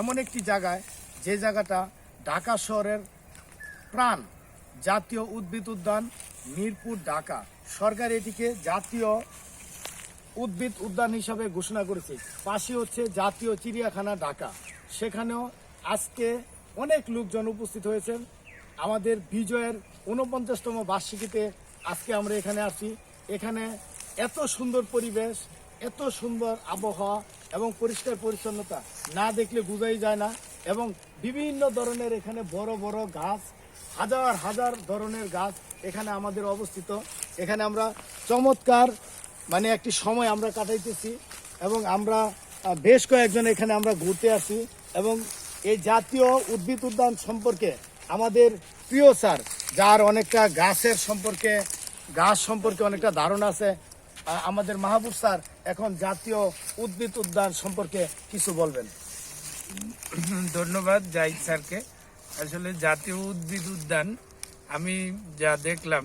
এমন একটি জায়গায় যে জায়গাটা ঢাকা শহরের প্রাণ, জাতীয় উদ্ভিদ উদ্যান, মিরপুর, ঢাকা। সরকার এটিকে জাতীয় উদ্ভিদ উদ্যান হিসাবে ঘোষণা করেছে। পাশে হচ্ছে জাতীয় চিড়িয়াখানা ঢাকা। সেখানেও আজকে অনেক লোকজন উপস্থিত হয়েছেন। আমাদের বিজয়ের উনপঞ্চাশতম বার্ষিকীতে আজকে আমরা এখানে আসি এখানে এত সুন্দর পরিবেশ এত সুন্দর আবহাওয়া এবং পরিষ্কার পরিচ্ছন্নতা না দেখলে বোঝাই যায় না এবং বিভিন্ন ধরনের এখানে বড় বড় গাছ, হাজার হাজার ধরনের গাছ এখানে আমাদের অবস্থিত। এখানে আমরা চমৎকার মানে একটি সময় আমরা কাটাইতেছি এবং আমরা বেশ কয়েকজন এখানে আমরা ঘুরতে আসি এবং এই জাতীয় উদ্ভিদ উদ্যান সম্পর্কে আমাদের প্রিয় স্যার, যার অনেকটা গাছের সম্পর্কে, গাছ সম্পর্কে অনেকটা ধারণা আছে আমাদের মাহবুব স্যার এখন জাতীয় উদ্ভিদ উদ্যান সম্পর্কে কিছু বলবেন। ধন্যবাদ জাহিদ স্যারকে। আসলে জাতীয় উদ্ভিদ উদ্যান, আমি যা দেখলাম,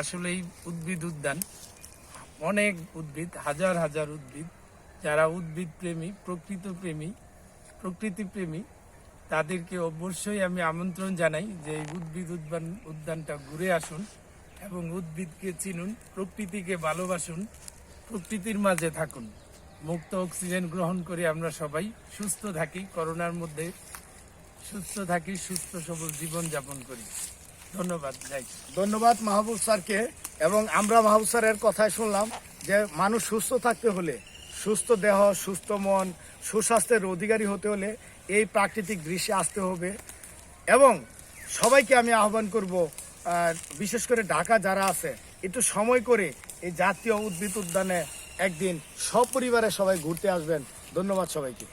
আসলেই উদ্ভিদ উদ্যান। অনেক উদ্ভিদ, হাজার হাজার উদ্ভিদ, যারা উদ্ভিদ প্রেমী, প্রকৃত প্রেমী, প্রকৃতি প্রেমী, তাদেরকে অবশ্যই আমি আমন্ত্রণ জানাই যে এই উদ্ভিদ উদ্যান, উদ্যানটা ঘুরে আসুন। এবং উদ্ভিদকে চিনুন, প্রকৃতিকে ভালোবাসুন, প্রকৃতির মাঝে থাকুন। মুক্ত অক্সিজেন গ্রহণ করে আমরা সবাই সুস্থ থাকি, করোনার মধ্যে সুস্থ থাকি, সুস্থ সবল জীবন যাপন করি। ধন্যবাদ, যাই। ধন্যবাদ মাহবুব স্যারকে, এবং আমরা মাহবুব স্যারের কথাই শুনলাম যে মানুষ সুস্থ থাকতে হলে, সুস্থ দেহ, সুস্থ মন, সুস্বাস্থ্যের অধিকারী হতে হলে এই প্রাকৃতিক দৃশ্যে আসতে হবে। এবং সবাইকে আমি আহ্বান করব বিশেষ করে ঢাকা যারা আছে, একটু সময় করে এই জাতীয় উদ্ভিদ উদ্যানে একদিন সপরিবারে সবাই ঘুরতে আসবেন। ধন্যবাদ সবাইকে।